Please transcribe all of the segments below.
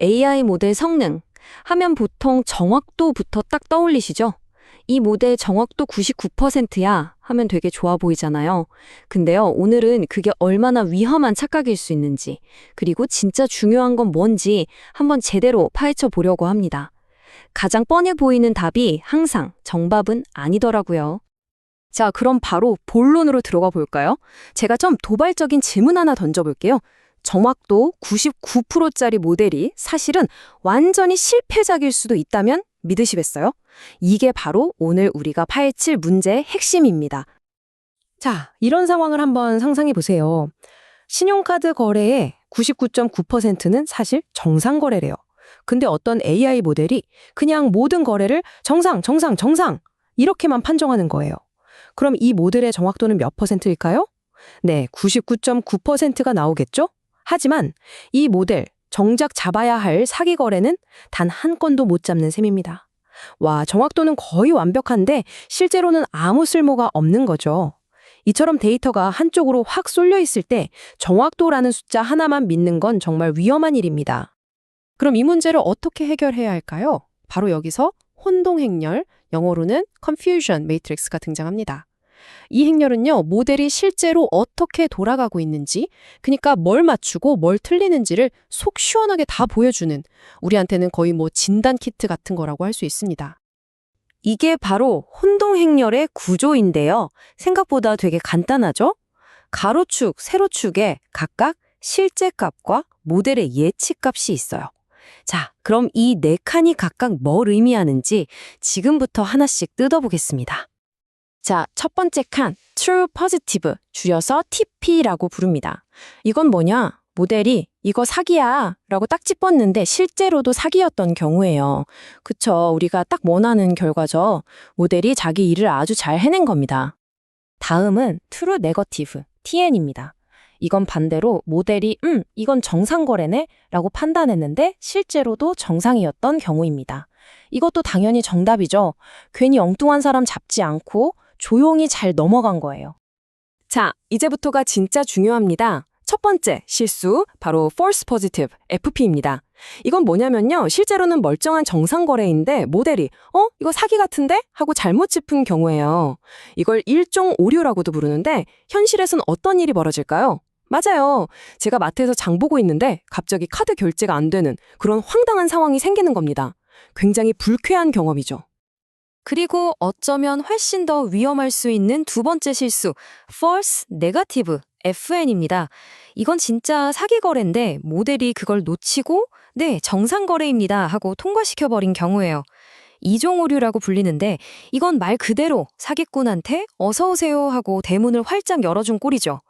AI 모델 성능 하면 보통 정확도부터 딱 떠올리시죠? 이 모델 정확도 99%야 하면 되게 좋아 보이잖아요. 근데요, 오늘은 그게 얼마나 위험한 착각일 수 있는지, 그리고 진짜 중요한 건 뭔지 한번 제대로 파헤쳐 보려고 합니다. 가장 뻔해 보이는 답이 항상 정답은 아니더라고요. 자, 그럼 바로 본론으로 들어가 볼까요? 제가 좀 도발적인 질문 하나 던져볼게요. 정확도 99%짜리 모델이 사실은 완전히 실패작일 수도 있다면 믿으시겠어요? 이게 바로 오늘 우리가 파헤칠 문제의 핵심입니다. 자, 이런 상황을 한번 상상해 보세요. 신용카드 거래의 99.9%는 사실 정상 거래래요. 근데 어떤 AI 모델이 그냥 모든 거래를 정상, 정상, 정상 이렇게만 판정하는 거예요. 그럼 이 모델의 정확도는 몇 퍼센트일까요? 네, 99.9%가 나오겠죠? 하지만 이 모델 정작 잡아야 할 사기 거래는 단 한 건도 못 잡는 셈입니다. 와, 정확도는 거의 완벽한데 실제로는 아무 쓸모가 없는 거죠. 이처럼 데이터가 한쪽으로 확 쏠려 있을 때 정확도라는 숫자 하나만 믿는 건 정말 위험한 일입니다. 그럼 이 문제를 어떻게 해결해야 할까요? 바로 여기서 혼동 행렬, 영어로는 confusion matrix가 등장합니다. 이 행렬은요, 모델이 실제로 어떻게 돌아가고 있는지, 그러니까 뭘 맞추고 뭘 틀리는지를 속 시원하게 다 보여주는 우리한테는 거의 뭐 진단 키트 같은 거라고 할 수 있습니다. 이게 바로 혼동 행렬의 구조인데요. 생각보다 되게 간단하죠? 가로축, 세로축에 각각 실제 값과 모델의 예측 값이 있어요. 자, 그럼 이 네 칸이 각각 뭘 의미하는지 지금부터 하나씩 뜯어보겠습니다. 자, 첫 번째 칸, True Positive, 줄여서 TP라고 부릅니다. 이건 뭐냐? 모델이 이거 사기야 라고 딱 짚었는데 실제로도 사기였던 경우예요. 그쵸, 우리가 딱 원하는 결과죠. 모델이 자기 일을 아주 잘 해낸 겁니다. 다음은 True Negative, TN입니다. 이건 반대로 모델이 음, 이건 정상 거래네 라고 판단했는데 실제로도 정상이었던 경우입니다. 이것도 당연히 정답이죠. 괜히 엉뚱한 사람 잡지 않고 조용히 잘 넘어간 거예요. 자, 이제부터가 진짜 중요합니다. 첫 번째 실수, 바로 false positive, FP입니다. 이건 뭐냐면요. 실제로는 멀쩡한 정상 거래인데 모델이 어? 이거 사기 같은데? 하고 잘못 짚은 경우예요. 이걸 일종 오류라고도 부르는데 현실에선 어떤 일이 벌어질까요? 맞아요. 제가 마트에서 장 보고 있는데 갑자기 카드 결제가 안 되는 그런 황당한 상황이 생기는 겁니다. 굉장히 불쾌한 경험이죠. 그리고 어쩌면 훨씬 더 위험할 수 있는 두 번째 실수, false negative, FN입니다. 이건 진짜 사기 거래인데 모델이 그걸 놓치고 네, 정상 거래입니다 하고 통과시켜버린 경우예요. 이종 오류라고 불리는데 이건 말 그대로 사기꾼한테 어서 오세요 하고 대문을 활짝 열어준 꼴이죠.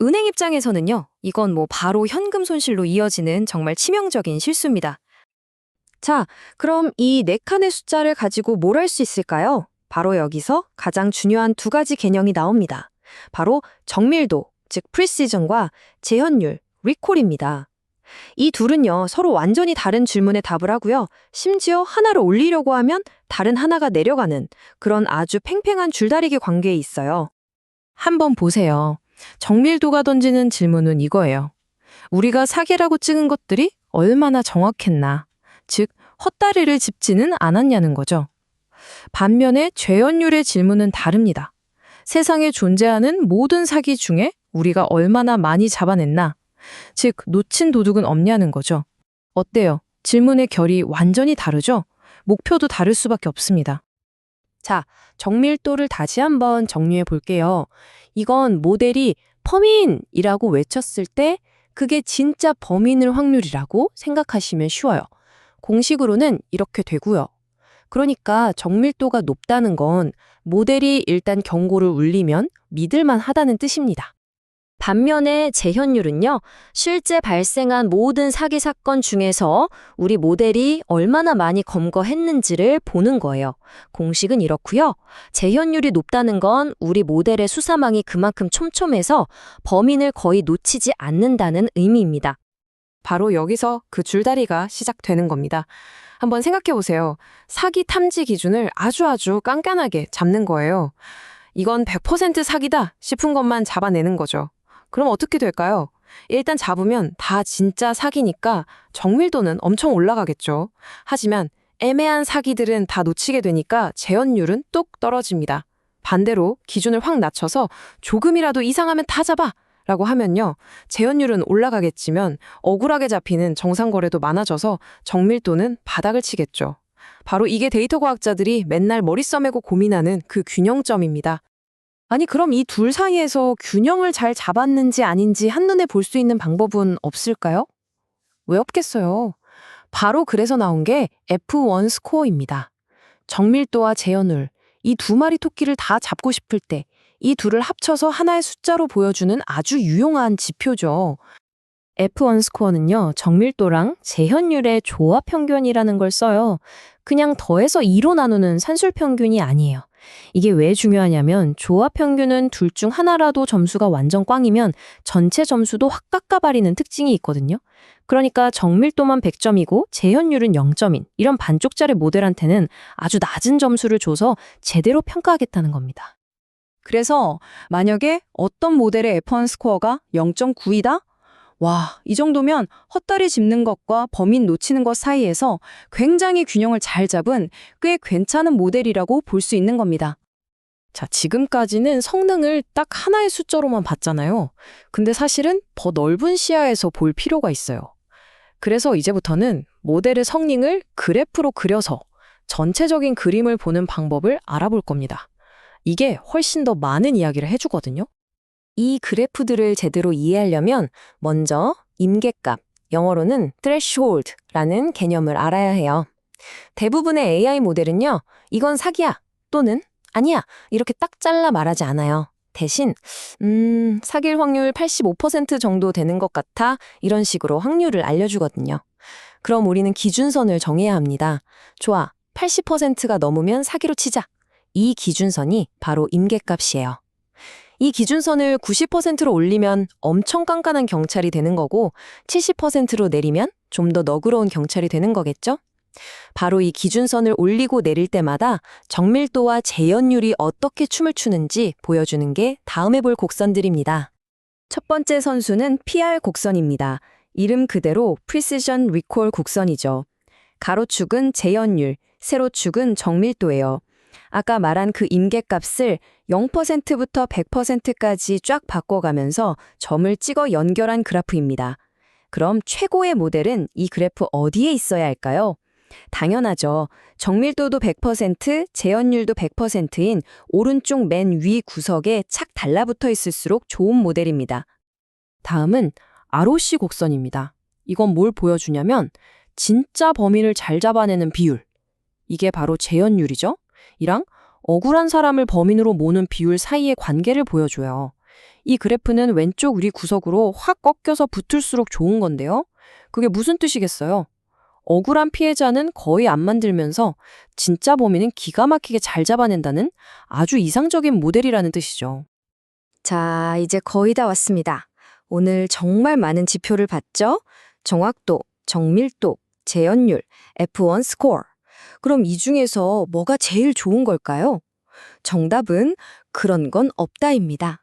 은행 입장에서는요, 이건 뭐 바로 현금 손실로 이어지는 정말 치명적인 실수입니다. 자, 그럼 이 네 칸의 숫자를 가지고 뭘 할 수 있을까요? 바로 여기서 가장 중요한 두 가지 개념이 나옵니다. 바로 정밀도, 즉 프리시전과 재현율, 리콜입니다. 이 둘은요, 서로 완전히 다른 질문에 답을 하고요. 심지어 하나를 올리려고 하면 다른 하나가 내려가는 그런 아주 팽팽한 줄다리기 관계에 있어요. 한번 보세요. 정밀도가 던지는 질문은 이거예요. 우리가 사기라고 찍은 것들이 얼마나 정확했나. 즉, 헛다리를 짚지는 않았냐는 거죠. 반면에 죄연율의 질문은 다릅니다. 세상에 존재하는 모든 사기 중에 우리가 얼마나 많이 잡아냈나. 즉, 놓친 도둑은 없냐는 거죠. 어때요? 질문의 결이 완전히 다르죠? 목표도 다를 수밖에 없습니다. 자, 정밀도를 다시 한번 정리해 볼게요. 이건 모델이 범인이라고 외쳤을 때 그게 진짜 범인일 확률이라고 생각하시면 쉬워요. 공식으로는 이렇게 되고요. 그러니까 정밀도가 높다는 건 모델이 일단 경고를 울리면 믿을만 하다는 뜻입니다. 반면에 재현율은요, 실제 발생한 모든 사기 사건 중에서 우리 모델이 얼마나 많이 검거했는지를 보는 거예요. 공식은 이렇고요. 재현율이 높다는 건 우리 모델의 수사망이 그만큼 촘촘해서 범인을 거의 놓치지 않는다는 의미입니다. 바로 여기서 그 줄다리가 시작되는 겁니다. 한번 생각해 보세요. 사기 탐지 기준을 아주 아주 깐깐하게 잡는 거예요. 이건 100% 사기다 싶은 것만 잡아내는 거죠. 그럼 어떻게 될까요? 일단 잡으면 다 진짜 사기니까 정밀도는 엄청 올라가겠죠. 하지만 애매한 사기들은 다 놓치게 되니까 재현율은 뚝 떨어집니다. 반대로 기준을 확 낮춰서 조금이라도 이상하면 다 잡아! 라고 하면요. 재현율은 올라가겠지만 억울하게 잡히는 정상 거래도 많아져서 정밀도는 바닥을 치겠죠. 바로 이게 데이터 과학자들이 맨날 머리 써매고 고민하는 그 균형점입니다. 아니, 그럼 이 둘 사이에서 균형을 잘 잡았는지 아닌지 한눈에 볼 수 있는 방법은 없을까요? 왜 없겠어요? 바로 그래서 나온 게 F1 스코어입니다. 정밀도와 재현율, 이 두 마리 토끼를 다 잡고 싶을 때 이 둘을 합쳐서 하나의 숫자로 보여주는 아주 유용한 지표죠. F1 스코어는요, 정밀도랑 재현율의 조합 평균이라는 걸 써요. 그냥 더해서 2로 나누는 산술 평균이 아니에요. 이게 왜 중요하냐면 조합 평균은 둘 중 하나라도 점수가 완전 꽝이면 전체 점수도 확 깎아버리는 특징이 있거든요. 그러니까 정밀도만 100점이고 재현율은 0점인 이런 반쪽짜리 모델한테는 아주 낮은 점수를 줘서 제대로 평가하겠다는 겁니다. 그래서 만약에 어떤 모델의 F1 스코어가 0.9이다? 와, 이 정도면 헛다리 짚는 것과 범인 놓치는 것 사이에서 굉장히 균형을 잘 잡은 꽤 괜찮은 모델이라고 볼 수 있는 겁니다. 자, 지금까지는 성능을 딱 하나의 숫자로만 봤잖아요. 근데 사실은 더 넓은 시야에서 볼 필요가 있어요. 그래서 이제부터는 모델의 성능을 그래프로 그려서 전체적인 그림을 보는 방법을 알아볼 겁니다. 이게 훨씬 더 많은 이야기를 해주거든요. 이 그래프들을 제대로 이해하려면 먼저 임계값, 영어로는 threshold라는 개념을 알아야 해요. 대부분의 AI 모델은요, 이건 사기야 또는 아니야 이렇게 딱 잘라 말하지 않아요. 대신 음, 사귈 확률 85% 정도 되는 것 같아 이런 식으로 확률을 알려주거든요. 그럼 우리는 기준선을 정해야 합니다. 좋아, 80%가 넘으면 사기로 치자. 이 기준선이 바로 임계값이에요. 이 기준선을 90%로 올리면 엄청 깐깐한 경찰이 되는 거고 70%로 내리면 좀 더 너그러운 경찰이 되는 거겠죠? 바로 이 기준선을 올리고 내릴 때마다 정밀도와 재현율이 어떻게 춤을 추는지 보여주는 게 다음에 볼 곡선들입니다. 첫 번째 선수는 PR 곡선입니다. 이름 그대로 Precision Recall 곡선이죠. 가로축은 재현율, 세로축은 정밀도예요. 아까 말한 그 임계값을 0%부터 100%까지 쫙 바꿔가면서 점을 찍어 연결한 그래프입니다. 그럼 최고의 모델은 이 그래프 어디에 있어야 할까요? 당연하죠. 정밀도도 100%, 재현율도 100%인 오른쪽 맨 위 구석에 착 달라붙어 있을수록 좋은 모델입니다. 다음은 ROC 곡선입니다. 이건 뭘 보여주냐면 진짜 범인을 잘 잡아내는 비율. 이게 바로 재현율이죠. 이랑 억울한 사람을 범인으로 모는 비율 사이의 관계를 보여줘요. 이 그래프는 왼쪽 위 구석으로 확 꺾여서 붙을수록 좋은 건데요. 그게 무슨 뜻이겠어요? 억울한 피해자는 거의 안 만들면서 진짜 범인은 기가 막히게 잘 잡아낸다는 아주 이상적인 모델이라는 뜻이죠. 자, 이제 거의 다 왔습니다. 오늘 정말 많은 지표를 봤죠? 정확도, 정밀도, 재현율, F1 스코어. 그럼 이 중에서 뭐가 제일 좋은 걸까요? 정답은 그런 건 없다입니다.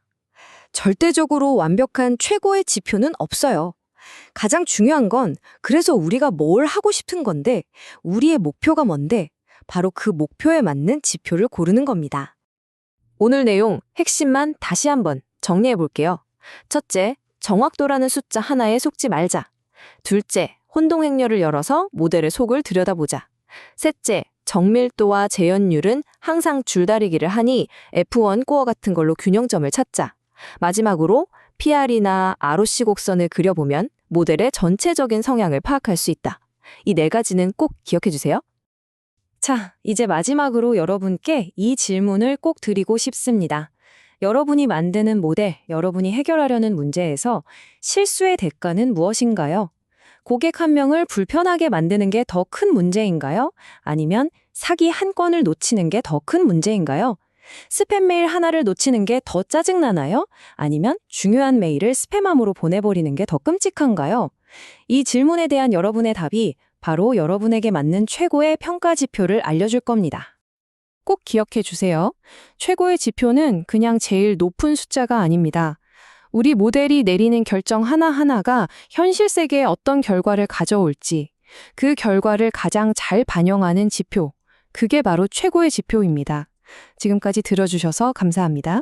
절대적으로 완벽한 최고의 지표는 없어요. 가장 중요한 건 그래서 우리가 뭘 하고 싶은 건데 우리의 목표가 뭔데 바로 그 목표에 맞는 지표를 고르는 겁니다. 오늘 내용 핵심만 다시 한번 정리해 볼게요. 첫째, 정확도라는 숫자 하나에 속지 말자. 둘째, 혼동행렬을 열어서 모델의 속을 들여다보자. 셋째, 정밀도와 재현율은 항상 줄다리기를 하니 F1 코어 같은 걸로 균형점을 찾자. 마지막으로 PR이나 ROC 곡선을 그려보면 모델의 전체적인 성향을 파악할 수 있다. 이 네 가지는 꼭 기억해 주세요. 자, 이제 마지막으로 여러분께 이 질문을 꼭 드리고 싶습니다. 여러분이 만드는 모델, 여러분이 해결하려는 문제에서 실수의 대가는 무엇인가요? 고객 한 명을 불편하게 만드는 게 더 큰 문제인가요? 아니면 사기 한 건을 놓치는 게 더 큰 문제인가요? 스팸 메일 하나를 놓치는 게 더 짜증나나요? 아니면 중요한 메일을 스팸함으로 보내버리는 게 더 끔찍한가요? 이 질문에 대한 여러분의 답이 바로 여러분에게 맞는 최고의 평가 지표를 알려줄 겁니다. 꼭 기억해 주세요. 최고의 지표는 그냥 제일 높은 숫자가 아닙니다. 우리 모델이 내리는 결정 하나하나가 현실 세계에 어떤 결과를 가져올지, 그 결과를 가장 잘 반영하는 지표, 그게 바로 최고의 지표입니다. 지금까지 들어주셔서 감사합니다.